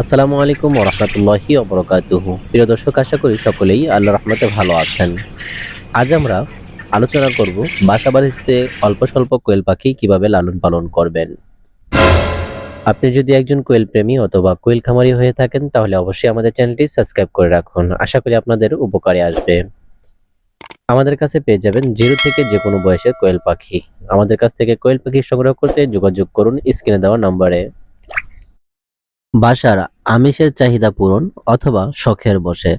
আসসালামু আলাইকুম ওরহমতুল্লাহি অবরকাতুহু প্রিয় দর্শক, আশা করি সকলেই আল্লাহ রহমতে ভালো আছেন। আজ আমরা আলোচনা করব বাসা বাড়িতে অল্প স্বল্প কোয়েল পাখি কীভাবে লালন পালন করবেন। আপনি যদি একজন কোয়েল প্রেমী অথবা কোয়েল খামারি হয়ে থাকেন, তাহলে অবশ্যই আমাদের চ্যানেলটি সাবস্ক্রাইব করে রাখুন। আশা করি আপনাদের উপকারে আসবে। আমাদের কাছে পেয়ে যাবেন জিরো থেকে যে কোনো বয়সের কোয়েল পাখি। আমাদের কাছ থেকে কোয়েল পাখি সংগ্রহ করতে যোগাযোগ করুন স্ক্রিনে দেওয়া নম্বরে। বাসার আমিষের চাহিদা পূরণ অথবা শখের বসে,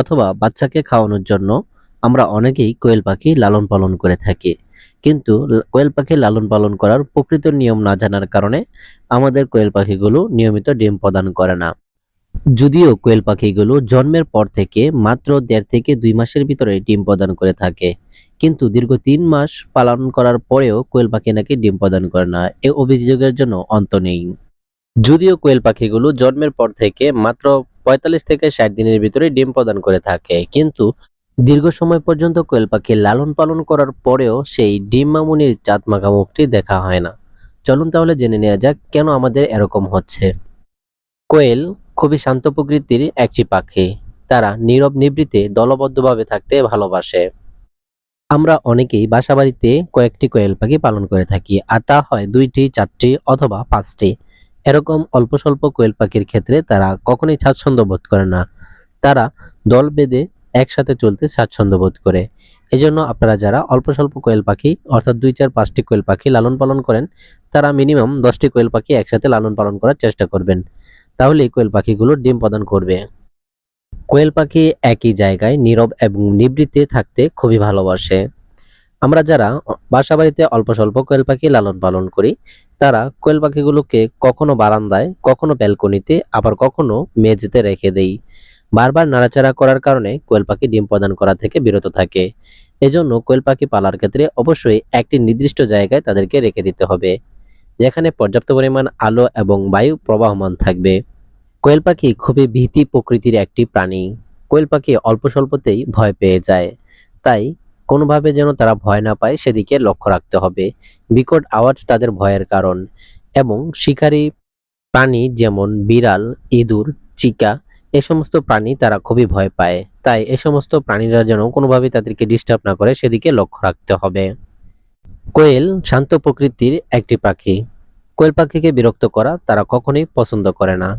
অথবা বাচ্চাকে খাওয়ানোর জন্য আমরা অনেকেই কোয়েল পাখি লালন পালন করে থাকি। কিন্তু কোয়েল পাখি লালন পালন করার প্রকৃত নিয়ম না জানার কারণে আমাদের কোয়েল পাখিগুলো নিয়মিত ডিম প্রদান করে না। যদিও কোয়েল পাখিগুলো জন্মের পর থেকে মাত্র দেড় থেকে দুই মাসের ভিতরে ডিম প্রদান করে থাকে, কিন্তু দীর্ঘ তিন মাস পালন করার পরেও কোয়েল পাখি নাকি ডিম প্রদান করে না, এ অভিযোগের জন্য অন্ত নেই। যদিও কোয়েল পাখিগুলো জন্মের পর থেকে মাত্র পঁয়তাল্লিশ থেকে ষাট দিনের ভিতরে ডিম প্রদান করে থাকে, কিন্তু দীর্ঘ সময় পর্যন্ত কোয়েল পাখি লালন পালন করার পরেও সেই ডিম মামুনির চাঁদ মাখা মুখটি দেখা হয় না। চলুন তাহলে জেনে নেওয়া যাক কেন আমাদের এরকম হচ্ছে। কোয়েল খুবই শান্ত প্রকৃতির একটি পাখি। তারা নীরব নিবৃতে দলবদ্ধভাবে থাকতে ভালোবাসে। আমরা অনেকেই বাসাবাড়িতে কয়েকটি কোয়েল পাখি পালন করে থাকি, আর তা হয় দুইটি, চারটি অথবা পাঁচটি। এরকম অল্প স্বল্প কোয়েল পাখির ক্ষেত্রে তারা কখনোই স্বাচ্ছন্দ্য বোধ করে না। তারা দল বেঁধে একসাথে চলতে স্বাচ্ছন্দ্য বোধ করে। এজন্য আপনারা যারা অল্প স্বল্প কোয়েল পাখি, অর্থাৎ দুই, চার, পাঁচটি কোয়েল পাখি লালন পালন করেন, তারা মিনিমাম দশটি কোয়েল পাখি একসাথে লালন পালন করার চেষ্টা করবেন। তাহলে এই কোয়েল পাখিগুলো ডিম প্রদান করবে। কোয়েল পাখি একই জায়গায় নীরব এবং নিবৃত্তে থাকতে খুবই ভালোবাসে। আমরা যারা বাসা বাড়িতে অল্প স্বল্প কোয়েল পাখি লালন পালন করি, তারা কোয়েল পাখিগুলোকে কখনো বারান্দায়, কখনো ব্যালকনিতে, আবার কখনো মেঝেতে রেখে দেই। বারবার নাড়াচাড়া করার কারণে কোয়েল পাখি ডিম প্রদান করা থেকে বিরত থাকে। এজন্য কোয়েল পাখি পালার ক্ষেত্রে অবশ্যই একটি নির্দিষ্ট জায়গায় তাদেরকে রেখে দিতে হবে, যেখানে পর্যাপ্ত পরিমাণ আলো এবং বায়ু প্রবাহমান থাকবে। কোয়েল পাখি খুবই ভীতি প্রকৃতির একটি প্রাণী। কোয়েল পাখি অল্প স্বল্পতেই ভয় পেয়ে যায়, তাই কোনোভাবে যেন তারা ভয় না পায়, সেদিকে লক্ষ্য রাখতে হবে। বিকট আওয়াজ তাদের ভয়ের কারণ এবং শিকারী প্রাণী যেমন বিড়াল, ইঁদুর, চিকা, এ সমস্ত প্রাণী তারা খুবই ভয় পায়। তাই এ সমস্ত প্রাণীরা যেন কোনোভাবে তাদেরকে ডিস্টার্ব না করে, সেদিকে লক্ষ্য রাখতে হবে। কোয়েল শান্ত প্রকৃতির একটি পাখি। কোয়েল পাখিকে বিরক্ত করা তারা কখনোই পছন্দ করে না।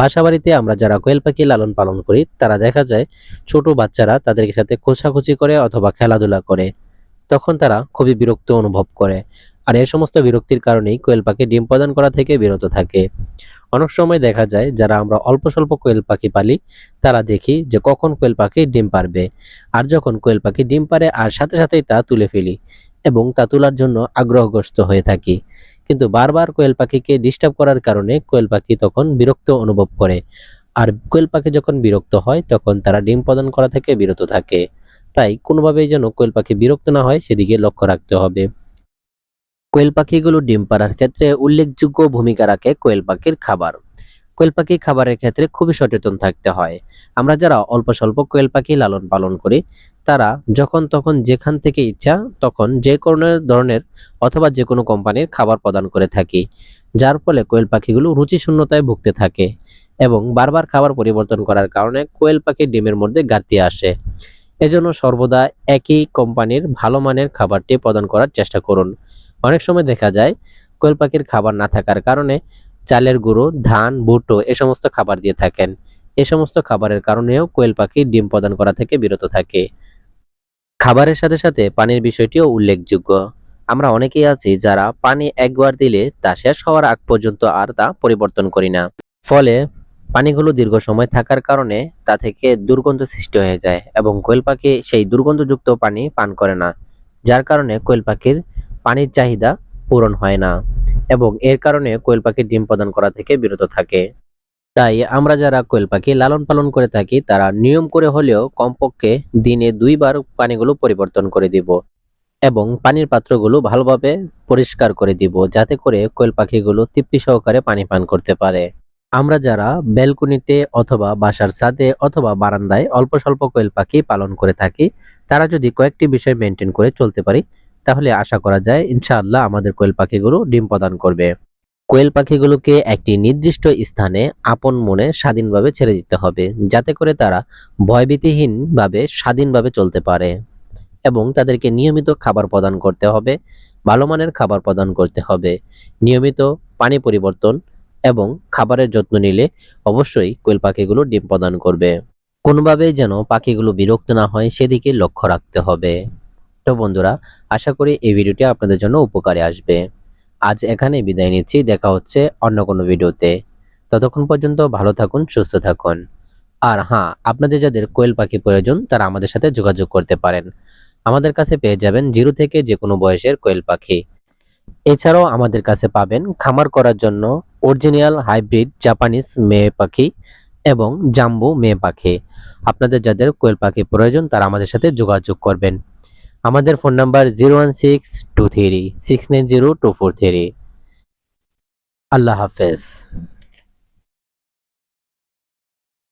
বাসাবাড়িতে আমরা যারা কোয়েল পাখি লালন পালন করি, তারা দেখা যায় ছোট বাচ্চারা তাদের সাথে খোঁচাখুচি করে অথবা খেলাধুলা করে। তখন তারা খুবই বিরক্ত অনুভব করে। আর এই সমস্ত বিরক্তির কারণেই কোয়েল পাখি ডিম প্রদান করা থেকে বিরত থাকে। অনেক সময় দেখা যায় যারা আমরা অল্প স্বল্প কোয়েল পাখি পালি, তারা দেখি যে কখন কোয়েল পাখি ডিম পারবে। আর যখন কোয়েল পাখি ডিম পারে, আর সাথে সাথেই তা তুলে ফেলি এবং তা তোলার জন্য আগ্রহগ্রস্ত হয়ে থাকি। কিন্তু বারবার কোয়েল পাখিকে ডিস্টার্ব করার কারণে কোয়েল পাখি তখন বিরক্ত অনুভব করে। আর কোয়েল পাখি যখন বিরক্ত হয়, তখন তারা ডিম প্রদান করা থেকে বিরত থাকে। তাই কোনোভাবেই যেন কোয়েল পাখি বিরক্ত না হয়, সেদিকে লক্ষ্য রাখতে হবে। কোয়েল পাখিগুলো ডিম পাড়ার ক্ষেত্রে উল্লেখযোগ্য ভূমিকা রাখে কোয়েল পাখির খাবার। কোয়েল পাখি খাবারের ক্ষেত্রে খুবই সচেতন থাকতে হয়। আমরা যারা অল্প স্বল্প কোয়েল পাখি লালন পালন করি তারা যখন তখন যেখান থেকে ইচ্ছা তখন যে কোনো ধরনের অথবা যে কোনো কোম্পানির খাবার প্রদান করে থাকি, যার ফলে কোয়েল পাখিগুলো রুচি শূন্যতায় ভুগতে থাকে এবং বারবার খাবার পরিবর্তন করার কারণে কোয়েল পাখির ডিমের মধ্যে ঘাটতি আসে। এজন্য সর্বদা একই কোম্পানির ভালো মানের খাবারটি প্রদান করার চেষ্টা করুন। অনেক সময় দেখা যায় কোয়েল পাখির খাবার না থাকার কারণে চালের গুঁড়ো, ধান ভুট্টো এ সমস্ত খাবার দিয়ে থাকেন। এ সমস্ত খাবারের কারণেও কোয়েল পাখি ডিম প্রদান করা থেকে বিরত থাকে। খাবারের সাথে সাথে পানির বিষয়টিও উল্লেখযোগ্য। আমরা অনেকেই আছি যারা পানি একবার দিলে তা শেষ হওয়ার আগ পর্যন্ত আর তা পরিবর্তন করি না। ফলে পানিগুলো দীর্ঘ সময় থাকার কারণে তা থেকে দুর্গন্ধ সৃষ্টি হয়ে যায় এবং কোয়েল পাখি সেই দুর্গন্ধযুক্ত পানি পান করে না, যার কারণে কোয়েল পাখির পানির চাহিদা পূরণ হয় না এবং এর কারণে কোয়েল পাখি ডিম প্রদান করা থেকে বিরত থাকে। তাই আমরা যারা কোয়েল পাখি লালন পালন করে থাকি, তারা নিয়ম করে হলেও কমপক্ষে দিনে দুইবার পানিগুলো পরিবর্তন করে দিব এবং পানির পাত্রগুলো ভালোভাবে পরিষ্কার করে দিব যাতে করে কোয়েল পাখিগুলো তৃপ্তি সহকারে পানি পান করতে পারে। আমরা যারা ব্যালকনিতে অথবা বাসার ছাদে অথবা বারান্দায় অল্প স্বল্প কোয়েল পাখি পালন করে থাকি, তারা যদি কয়েকটি বিষয় মেনটেন করে চলতে পারি, তাহলে আশা করা যায় ইনশাআল্লাহ আমাদের কোয়েল পাখিগুলো ডিম প্রদান করবে। কোয়েল পাখিগুলোকে একটি নির্দিষ্ট স্থানে আপন মনে স্বাধীনভাবে ছেড়ে দিতে হবে, যাতে করে তারা ভয়ভীতিহীনভাবে স্বাধীনভাবে চলতে পারে এবং তাদেরকে নিয়মিত খাবার প্রদান করতে হবে, ভালো মানের খাবার প্রদান করতে হবে। নিয়মিত পানি পরিবর্তন এবং খাবারের যত্ন নিলে অবশ্যই কোয়েল পাখিগুলো ডিম প্রদান করবে। কোনোভাবেই যেন পাখিগুলো বিরক্ত না হয়, সেদিকে লক্ষ্য রাখতে হবে। তো বন্ধুরা, আশা করি এই ভিডিওটি আপনাদের জন্য উপকারে আসবে। আজ এখানে বিদায় নিচ্ছি, দেখা হচ্ছে অন্য কোনো ভিডিওতে। ততক্ষণ পর্যন্ত ভালো থাকুন, সুস্থ থাকুন। আর হ্যাঁ আপনাদের যাদের কোয়েল পাখি প্রয়োজন, তারা আমাদের সাথে যোগাযোগ করতে পারেন। আমাদের কাছে পেয়ে যাবেন জিরো থেকে যে কোনো বয়সের কোয়েল পাখি। এছাড়াও আমাদের কাছে পাবেন খামার করার জন্য অরিজিনাল হাইব্রিড জাপানিজ মেয়ে পাখি এবং জাম্বু মেয়ে পাখি। আপনাদের যাদের কোয়েল পাখি প্রয়োজন, তারা আমাদের সাথে যোগাযোগ করবেন। আমাদের phone number zero one six two three, six nine zero two four three. আল্লাহ হাফেজ।